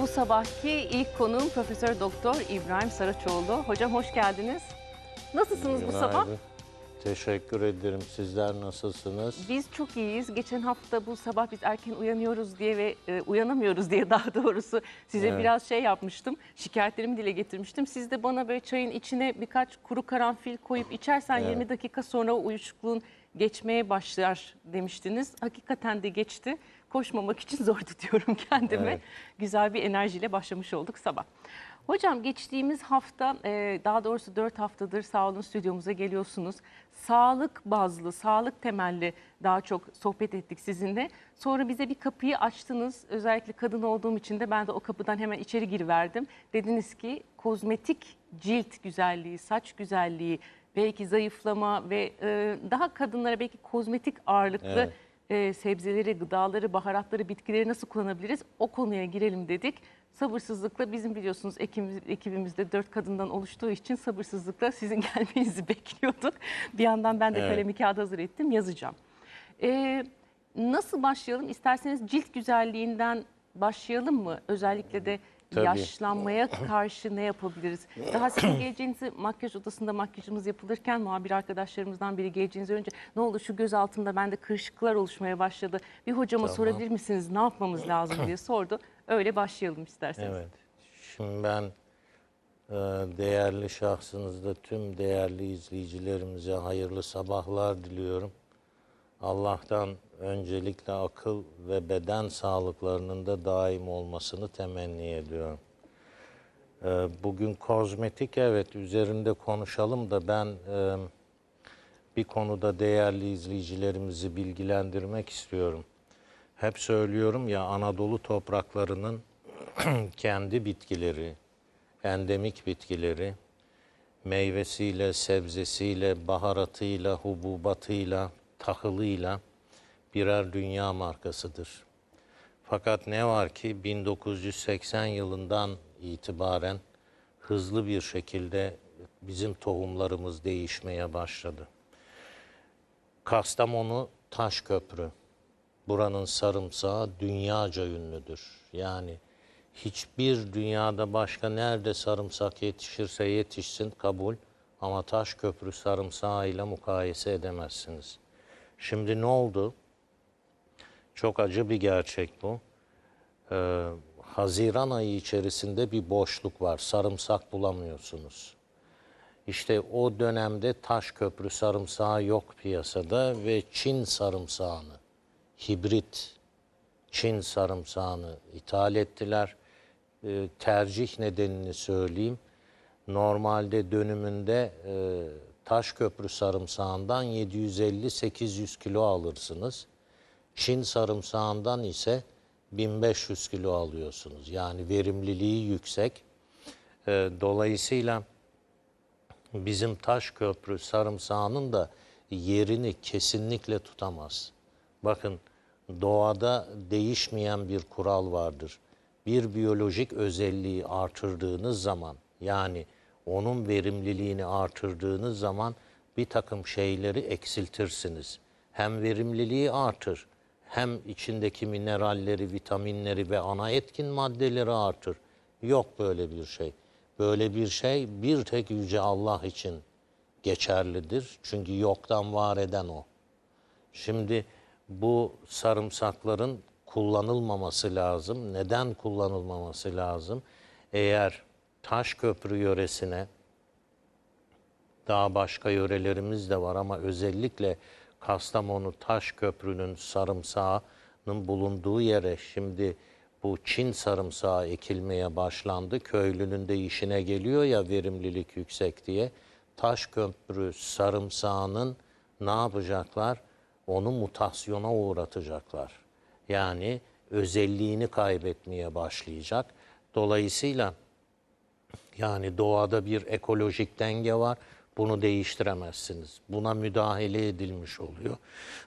Bu sabahki ilk konuğum Profesör Doktor İbrahim Saraçoğlu. Hocam hoş geldiniz. Nasılsınız bu sabah? Günaydın. Teşekkür ederim. Sizler nasılsınız? Biz çok iyiyiz. Geçen hafta bu sabah biz erken uyanıyoruz diye ve e, uyanamıyoruz diye daha doğrusu size Evet. biraz şey yapmıştım. Şikayetlerimi dile getirmiştim. Siz de bana böyle çayın içine birkaç kuru karanfil koyup içersen Evet. 20 dakika sonra o uyuşukluğun geçmeye başlar demiştiniz. Hakikaten de geçti. Koşmamak için zor tutuyorum kendimi. Evet. Güzel bir enerjiyle başlamış olduk sabah. Hocam geçtiğimiz hafta, e, daha doğrusu 4 haftadır sağ olun stüdyomuza geliyorsunuz. Sağlık bazlı, sağlık temelli daha çok sohbet ettik sizinle. Sonra bize bir kapıyı açtınız. Özellikle kadın olduğum için de ben de o kapıdan hemen içeri giriverdim. Dediniz ki kozmetik cilt güzelliği, saç güzelliği, belki zayıflama ve e, daha kadınlara belki kozmetik ağırlıklı Evet. E, sebzeleri, gıdaları, baharatları, bitkileri nasıl kullanabiliriz? O konuya girelim dedik. Sabırsızlıkla bizim biliyorsunuz ekibimiz, ekibimizde dört kadından oluştuğu için sabırsızlıkla sizin gelmenizi bekliyorduk. Bir yandan ben de Evet. kalemi kağıt hazır ettim, yazacağım. E, nasıl başlayalım? İsterseniz cilt güzelliğinden başlayalım mı? Özellikle de Tabii. yaşlanmaya karşı ne yapabiliriz? Daha sizin geleceğinizi makyaj odasında makyajımız yapılırken muhabir arkadaşlarımızdan biri geleceğinizi önce ne oldu şu göz altında bende kırışıklar oluşmaya başladı. Bir hocama Tamam. sorabilir misiniz ne yapmamız lazım diye sordu. Öyle başlayalım isterseniz. Evet. Şimdi ben e, değerli şahsınızda tüm değerli izleyicilerimize hayırlı sabahlar diliyorum. Allah'tan öncelikle akıl ve beden sağlıklarının da daim olmasını temenni ediyorum. E, Bugün kozmetik evet üzerinde konuşalım da ben e, bir konuda değerli izleyicilerimizi bilgilendirmek istiyorum. Hep söylüyorum ya Anadolu topraklarının kendi bitkileri, endemik bitkileri, meyvesiyle, sebzesiyle, baharatıyla, hububatıyla, tahılıyla birer dünya markasıdır. Fakat ne var ki 1980 yılından itibaren hızlı bir şekilde bizim tohumlarımız değişmeye başladı. Kastamonu Taşköprü. Buranın sarımsağı dünyaca ünlüdür. Yani hiçbir dünyada başka nerede sarımsak yetişirse yetişsin kabul ama Taşköprü sarımsağıyla mukayese edemezsiniz. Şimdi ne oldu? Çok acı bir gerçek bu. Ee, Haziran ayı içerisinde bir boşluk var. Sarımsak bulamıyorsunuz. İşte o dönemde Taşköprü sarımsağı yok piyasada ve Çin sarımsağını, hibrit Çin sarımsağını ithal ettiler. Ee, tercih nedenini söyleyeyim. Normalde dönümünde e, Taşköprü sarımsağından 750-800 kilo alırsınız. Çin sarımsağından ise 1500 kilo alıyorsunuz. Yani verimliliği yüksek. Ee, dolayısıyla bizim taş köprü sarımsağının da yerini kesinlikle tutamaz. Bakın doğada değişmeyen bir kural vardır. Bir biyolojik özelliği artırdığınız zaman yani onun verimliliğini artırdığınız zaman bir takım şeyleri eksiltirsiniz. Hem verimliliği artır hem içindeki mineralleri, vitaminleri ve ana etkin maddeleri artır. Yok böyle bir şey. Böyle bir şey bir tek yüce Allah için geçerlidir. Çünkü yoktan var eden o. Şimdi bu sarımsakların kullanılmaması lazım. Neden kullanılmaması lazım? Eğer Taşköprü yöresine daha başka yörelerimiz de var ama özellikle Kastamonu Taşköprü'nün sarımsağının bulunduğu yere şimdi bu Çin sarımsağı ekilmeye başlandı. Köylünün de işine geliyor ya verimlilik yüksek diye. Taşköprü sarımsağının ne yapacaklar? Onu mutasyona uğratacaklar. Yani özelliğini kaybetmeye başlayacak. Dolayısıyla yani doğada bir ekolojik denge var. Bunu değiştiremezsiniz. Buna müdahale edilmiş oluyor.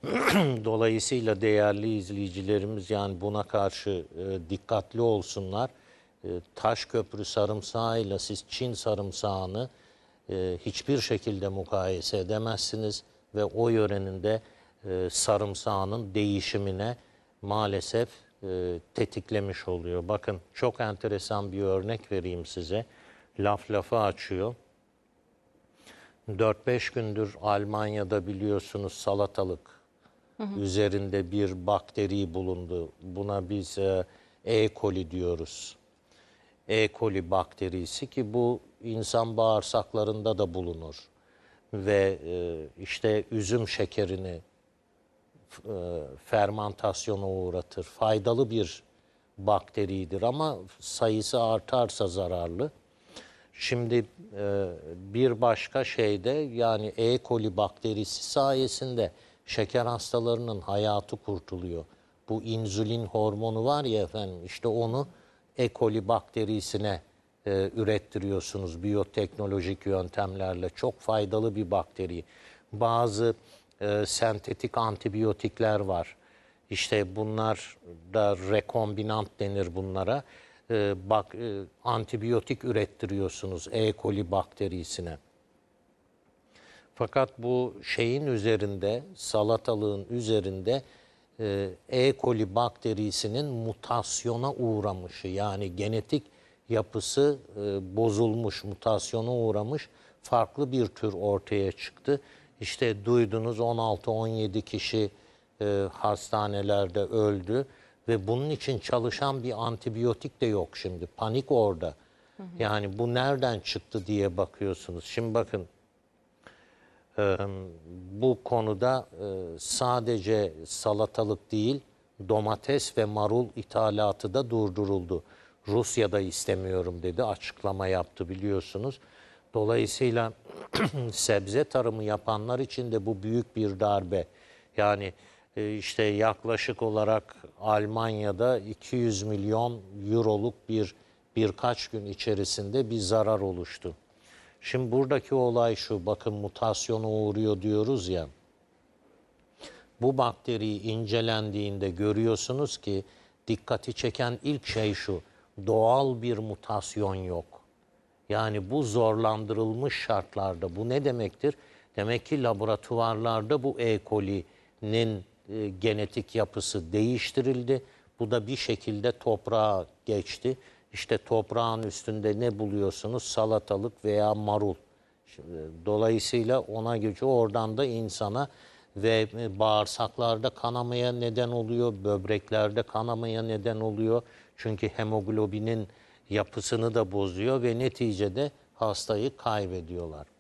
Dolayısıyla değerli izleyicilerimiz yani buna karşı e, dikkatli olsunlar. E, Taşköprü sarımsağıyla siz Çin sarımsağını e, hiçbir şekilde mukayese edemezsiniz ve o yörenin de e, sarımsağının değişimine maalesef e, tetiklemiş oluyor. Bakın çok enteresan bir örnek vereyim size. Laf lafı açıyor. 4-5 gündür Almanya'da biliyorsunuz salatalık üzerinde bir bakteri bulundu. Buna biz e, E. coli diyoruz. E. coli bakterisi ki bu insan bağırsaklarında da bulunur. Ve e, işte üzüm şekerini e, fermantasyona uğratır. Faydalı bir bakteridir ama sayısı artarsa zararlı. Şimdi e, bir başka şey de yani E. coli bakterisi sayesinde şeker hastalarının hayatı kurtuluyor. Bu insülin hormonu var ya efendim işte onu E. coli bakterisine e, ürettiriyorsunuz biyoteknolojik yöntemlerle. Çok faydalı bir bakteri. Bazı e, sentetik antibiyotikler var. İşte bunlar da rekombinant denir bunlara. E, bak e, antibiyotik ürettiriyorsunuz E. coli bakterisine. Fakat bu şeyin üzerinde, salatalığın üzerinde e, E. coli bakterisinin mutasyona uğramışı yani genetik yapısı e, bozulmuş, mutasyona uğramış farklı bir tür ortaya çıktı. İşte duydunuz 16-17 kişi e, hastanelerde öldü ve bunun için çalışan bir antibiyotik de yok şimdi. Panik orada. Yani bu nereden çıktı diye bakıyorsunuz. Şimdi bakın ee, bu konuda e, sadece salatalık değil, domates ve marul ithalatı da durduruldu. Rusya'da istemiyorum dedi, açıklama yaptı biliyorsunuz. Dolayısıyla sebze tarımı yapanlar için de bu büyük bir darbe. Yani e, işte yaklaşık olarak Almanya'da 200 milyon euroluk bir birkaç gün içerisinde bir zarar oluştu. Şimdi buradaki olay şu, bakın mutasyona uğruyor diyoruz ya. Bu bakteri incelendiğinde görüyorsunuz ki dikkati çeken ilk şey şu, doğal bir mutasyon yok. Yani bu zorlandırılmış şartlarda bu ne demektir? Demek ki laboratuvarlarda bu E. coli'nin e, genetik yapısı değiştirildi. Bu da bir şekilde toprağa geçti. İşte toprağın üstünde ne buluyorsunuz? Salatalık veya marul. Dolayısıyla ona gücü oradan da insana ve bağırsaklarda kanamaya neden oluyor, böbreklerde kanamaya neden oluyor. Çünkü hemoglobinin yapısını da bozuyor ve neticede hastayı kaybediyorlar.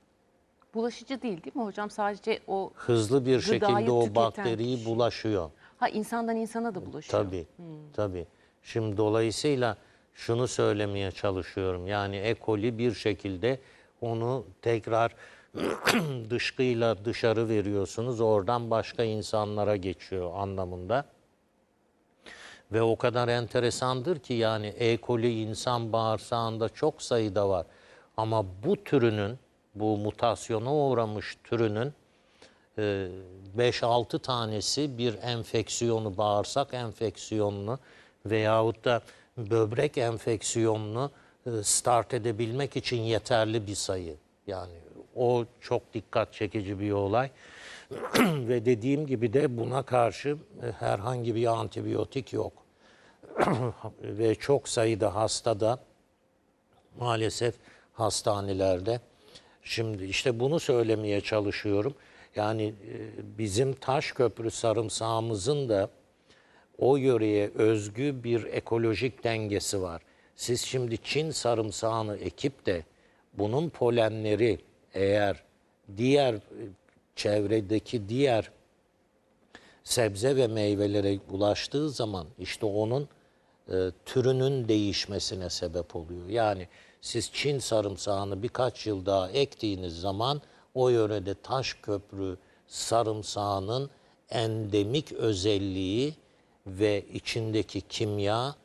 Bulaşıcı değil değil mi hocam? Sadece o Hızlı bir şekilde o tüketen bakteriyi kişi. bulaşıyor. ha insandan insana da bulaşıyor. Tabii, tabii. Şimdi dolayısıyla şunu söylemeye çalışıyorum. Yani E. coli bir şekilde onu tekrar dışkıyla dışarı veriyorsunuz. Oradan başka insanlara geçiyor anlamında. Ve o kadar enteresandır ki yani E. coli insan bağırsağında çok sayıda var. Ama bu türünün, bu mutasyona uğramış türünün e, 5-6 tanesi bir enfeksiyonu, bağırsak enfeksiyonunu veyahut da böbrek enfeksiyonunu e, start edebilmek için yeterli bir sayı. Yani o çok dikkat çekici bir olay. Ve dediğim gibi de buna karşı e, herhangi bir antibiyotik yok. Ve çok sayıda hastada maalesef hastanelerde. Şimdi işte bunu söylemeye çalışıyorum. Yani e, bizim Taşköprü sarımsağımızın da o yöreye özgü bir ekolojik dengesi var. Siz şimdi Çin sarımsağını ekip de bunun polenleri eğer diğer e, çevredeki diğer sebze ve meyvelere ulaştığı zaman işte onun e, türünün değişmesine sebep oluyor. Yani siz Çin sarımsağını birkaç yıl daha ektiğiniz zaman o yörede taş köprü sarımsağının endemik özelliği ve içindeki kimya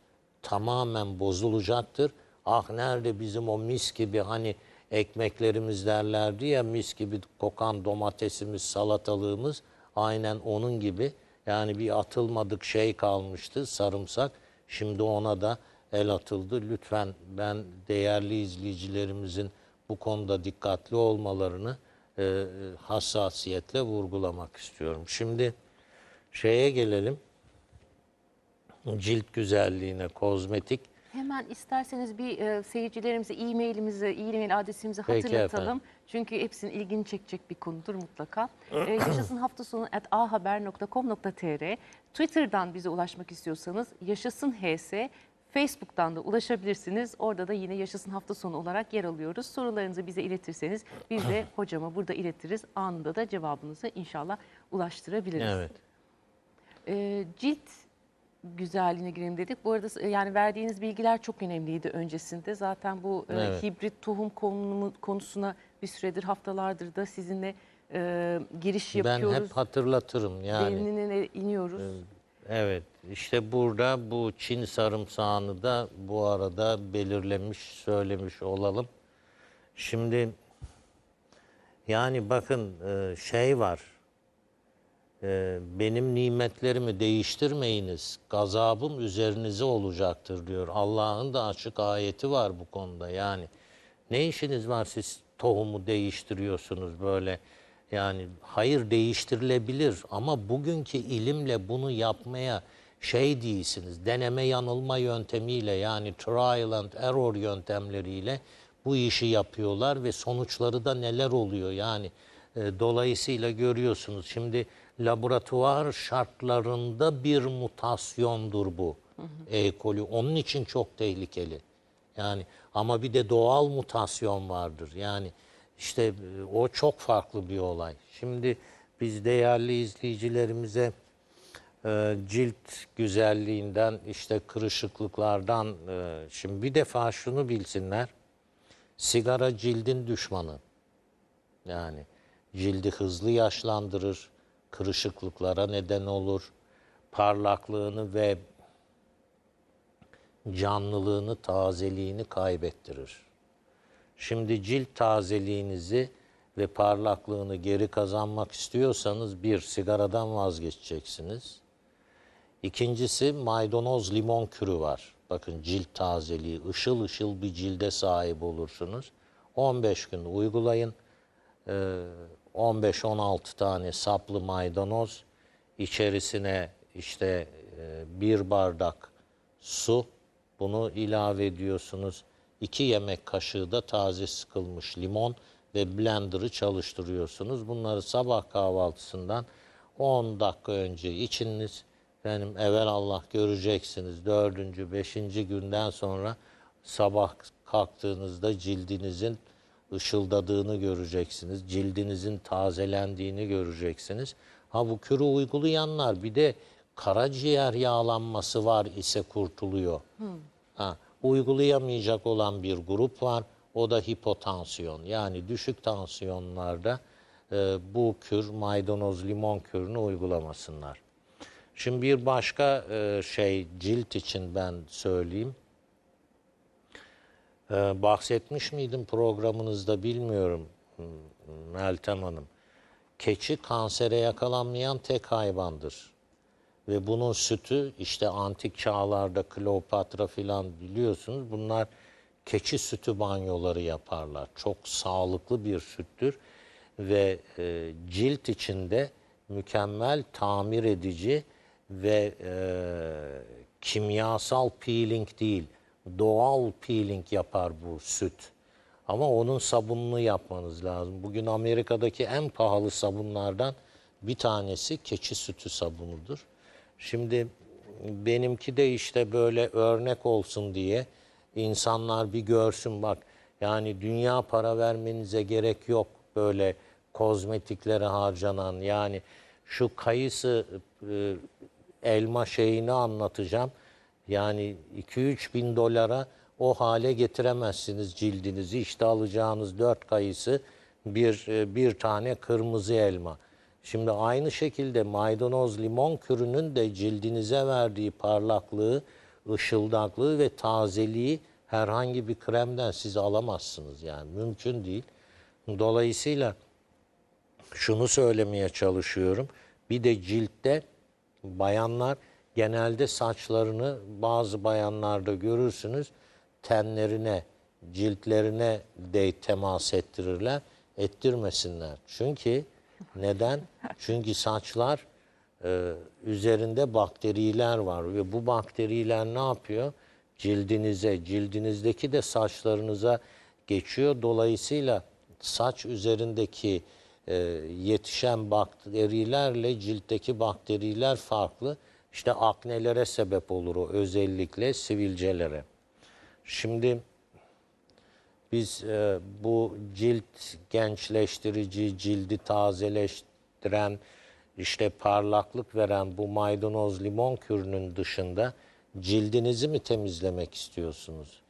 tamamen bozulacaktır. Ah nerede bizim o mis gibi hani ekmeklerimiz derlerdi ya mis gibi kokan domatesimiz, salatalığımız aynen onun gibi. Yani bir atılmadık şey kalmıştı sarımsak. Şimdi ona da el atıldı. Lütfen ben değerli izleyicilerimizin bu konuda dikkatli olmalarını e, hassasiyetle vurgulamak istiyorum. Şimdi şeye gelelim. cilt güzelliğine, kozmetik. Hemen isterseniz bir e, seyircilerimize e-mailimizi, e-mail adresimizi Peki hatırlatalım. efendim. Çünkü hepsinin ilgini çekecek bir konudur mutlaka. e, yaşasın hafta sonu at ahaber.com.tr Twitter'dan bize ulaşmak istiyorsanız Yaşasın HS Facebook'tan da ulaşabilirsiniz. Orada da yine Yaşasın Hafta Sonu olarak yer alıyoruz. Sorularınızı bize iletirseniz biz de hocama burada iletiriz. Anında da cevabınızı inşallah ulaştırabiliriz. Evet. E, cilt güzelliğine girelim dedik. Bu arada e, yani verdiğiniz bilgiler çok önemliydi öncesinde. Zaten bu e, Evet. hibrit tohum konumu, konusuna bir süredir haftalardır da sizinle e, giriş Ben yapıyoruz. hep hatırlatırım yani. Derinine iniyoruz. Evet, işte burada bu Çin sarımsağını da bu arada belirlemiş, söylemiş olalım. Şimdi yani bakın e, şey var, e, benim nimetlerimi değiştirmeyiniz, gazabım üzerinize olacaktır diyor. Allah'ın da açık ayeti var bu konuda yani. Ne işiniz var siz tohumu değiştiriyorsunuz böyle? Yani hayır değiştirilebilir ama bugünkü ilimle bunu yapmaya şey değilsiniz. Deneme yanılma yöntemiyle yani trial and error yöntemleriyle bu işi yapıyorlar ve sonuçları da neler oluyor yani. E, dolayısıyla görüyorsunuz şimdi laboratuvar şartlarında bir mutasyondur bu E. coli. Onun için çok tehlikeli. Yani ama bir de doğal mutasyon vardır. Yani işte e, o çok farklı bir olay. Şimdi biz değerli izleyicilerimize e, cilt güzelliğinden işte kırışıklıklardan e, şimdi bir defa şunu bilsinler. Sigara cildin düşmanı. Yani cildi hızlı yaşlandırır, kırışıklıklara neden olur, parlaklığını ve canlılığını, tazeliğini kaybettirir. Şimdi cilt tazeliğinizi ve parlaklığını geri kazanmak istiyorsanız bir sigaradan vazgeçeceksiniz. İkincisi maydanoz limon kürü var. Bakın cilt tazeliği, ışıl ışıl bir cilde sahip olursunuz. 15 gün uygulayın. Ee, 15-16 tane saplı maydanoz, içerisine işte e, bir bardak su, bunu ilave ediyorsunuz. 2 yemek kaşığı da taze sıkılmış limon ve blender'ı çalıştırıyorsunuz. Bunları sabah kahvaltısından 10 dakika önce içiniz. Benim evvel Allah göreceksiniz. Dördüncü, beşinci günden sonra sabah kalktığınızda cildinizin ışıldadığını göreceksiniz. Cildinizin tazelendiğini göreceksiniz. Ha bu kürü uygulayanlar bir de karaciğer yağlanması var ise kurtuluyor. Ha, uygulayamayacak olan bir grup var. O da hipotansiyon. Yani düşük tansiyonlarda e, bu kür maydanoz limon kürünü uygulamasınlar. Şimdi bir başka e, şey cilt için ben söyleyeyim. Ee, bahsetmiş miydim programınızda bilmiyorum hmm, Meltem Hanım. Keçi kansere yakalanmayan tek hayvandır. Ve bunun sütü işte antik çağlarda Kleopatra filan biliyorsunuz bunlar keçi sütü banyoları yaparlar. Çok sağlıklı bir süttür ve e, cilt içinde mükemmel tamir edici ve e, kimyasal peeling değil, doğal peeling yapar bu süt. Ama onun sabununu yapmanız lazım. Bugün Amerika'daki en pahalı sabunlardan bir tanesi keçi sütü sabunudur. Şimdi benimki de işte böyle örnek olsun diye insanlar bir görsün bak. Yani dünya para vermenize gerek yok böyle kozmetiklere harcanan yani şu kayısı e, elma şeyini anlatacağım. Yani 2-3 bin dolara o hale getiremezsiniz cildinizi. İşte alacağınız dört kayısı bir, e, bir tane kırmızı elma. Şimdi aynı şekilde maydanoz limon kürünün de cildinize verdiği parlaklığı, ışıldaklığı ve tazeliği herhangi bir kremden siz alamazsınız. Yani mümkün değil. Dolayısıyla şunu söylemeye çalışıyorum. Bir de ciltte bayanlar genelde saçlarını bazı bayanlarda görürsünüz tenlerine, ciltlerine de temas ettirirler. Ettirmesinler. Çünkü neden? Çünkü saçlar e, üzerinde bakteriler var ve bu bakteriler ne yapıyor? Cildinize, cildinizdeki de saçlarınıza geçiyor. Dolayısıyla saç üzerindeki e, yetişen bakterilerle ciltteki bakteriler farklı. İşte aknelere sebep olur o özellikle sivilcelere. Şimdi biz e, bu cilt gençleştirici, cildi tazeleştiren, işte parlaklık veren bu maydanoz limon kürünün dışında cildinizi mi temizlemek istiyorsunuz?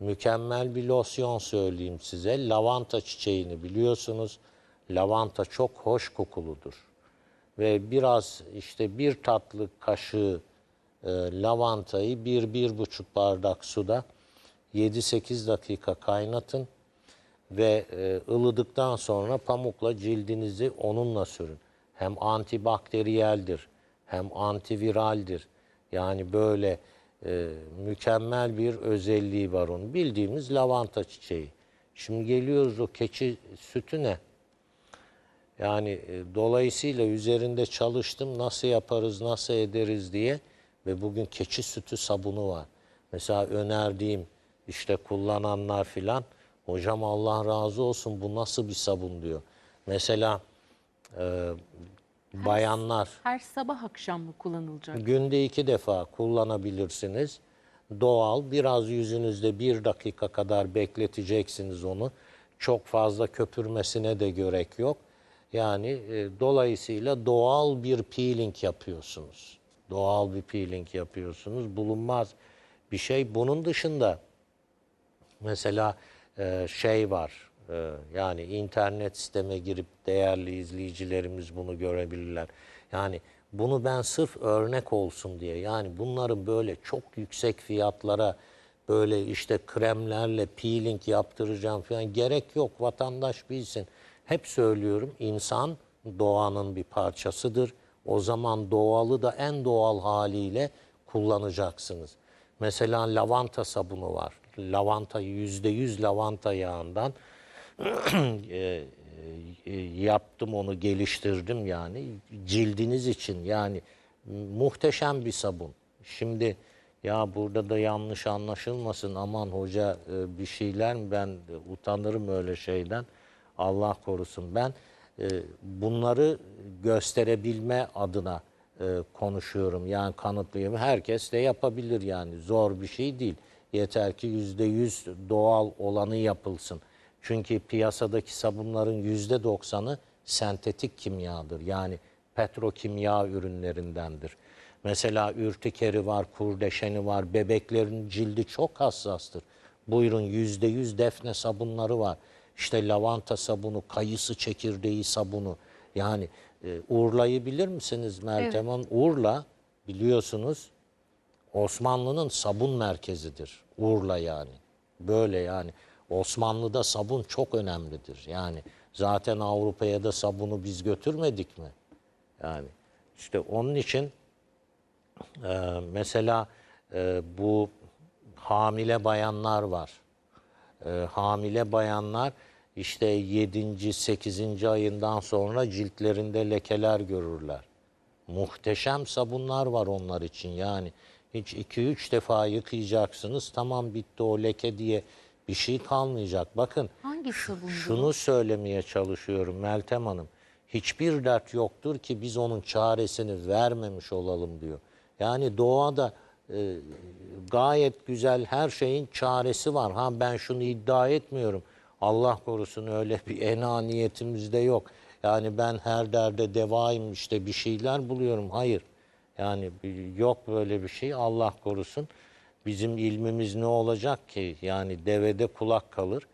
Mükemmel bir losyon söyleyeyim size. Lavanta çiçeğini biliyorsunuz. Lavanta çok hoş kokuludur. Ve biraz işte bir tatlı kaşığı e, lavantayı bir, bir buçuk bardak suda 7-8 dakika kaynatın ve e, ılıdıktan sonra pamukla cildinizi onunla sürün. Hem antibakteriyeldir hem antiviraldir. Yani böyle e, mükemmel bir özelliği var onun. Bildiğimiz lavanta çiçeği. Şimdi geliyoruz o keçi sütü ne? Yani e, dolayısıyla üzerinde çalıştım nasıl yaparız, nasıl ederiz diye ve bugün keçi sütü sabunu var. Mesela önerdiğim işte kullananlar filan hocam Allah razı olsun bu nasıl bir sabun diyor. Mesela e, bayanlar Her sabah akşam mı kullanılacak? Günde iki defa kullanabilirsiniz. Doğal, biraz yüzünüzde bir dakika kadar bekleteceksiniz onu. Çok fazla köpürmesine de gerek yok. Yani e, dolayısıyla doğal bir peeling yapıyorsunuz. Doğal bir peeling yapıyorsunuz. Bulunmaz bir şey. Bunun dışında mesela e, şey var. e, yani internet siteme girip değerli izleyicilerimiz bunu görebilirler. Yani bunu ben sırf örnek olsun diye yani bunların böyle çok yüksek fiyatlara böyle işte kremlerle peeling yaptıracağım falan gerek yok vatandaş bilsin. Hep söylüyorum insan doğanın bir parçasıdır. O zaman doğalı da en doğal haliyle kullanacaksınız. Mesela lavanta sabunu var. Lavanta yüzde yüz lavanta yağından e, e, yaptım onu geliştirdim yani cildiniz için yani muhteşem bir sabun. Şimdi ya burada da yanlış anlaşılmasın aman hoca e, bir şeyler mi ben utanırım öyle şeyden Allah korusun ben e, bunları gösterebilme adına e, konuşuyorum yani kanıtlayayım herkes de yapabilir yani zor bir şey değil yeter ki yüzde yüz doğal olanı yapılsın. Çünkü piyasadaki sabunların yüzde doksanı sentetik kimyadır. Yani petrokimya ürünlerindendir. Mesela ürtikeri var, kurdeşeni var. Bebeklerin cildi çok hassastır. Buyurun yüzde yüz defne sabunları var. İşte lavanta sabunu, kayısı çekirdeği sabunu. Yani e, Urla'yı bilir misiniz Meltem Hanım? Urla biliyorsunuz Osmanlı'nın sabun merkezidir. Urla yani. Böyle yani. Osmanlı'da sabun çok önemlidir. Yani zaten Avrupa'ya da sabunu biz götürmedik mi? Yani işte onun için e, mesela e, bu hamile bayanlar var. E, hamile bayanlar işte 7. 8. ayından sonra ciltlerinde lekeler görürler. Muhteşem sabunlar var onlar için yani. Hiç 2-3 defa yıkayacaksınız tamam bitti o leke diye bir şey kalmayacak. Bakın Hangi sabundu? şunu söylemeye çalışıyorum Meltem Hanım. Hiçbir dert yoktur ki biz onun çaresini vermemiş olalım diyor. Yani doğada e, gayet güzel her şeyin çaresi var. Ha ben şunu iddia etmiyorum. Allah korusun öyle bir enaniyetimiz de yok. Yani ben her derde devayım işte bir şeyler buluyorum. Hayır. Yani yok böyle bir şey Allah korusun. Bizim ilmimiz ne olacak ki? Yani devede kulak kalır.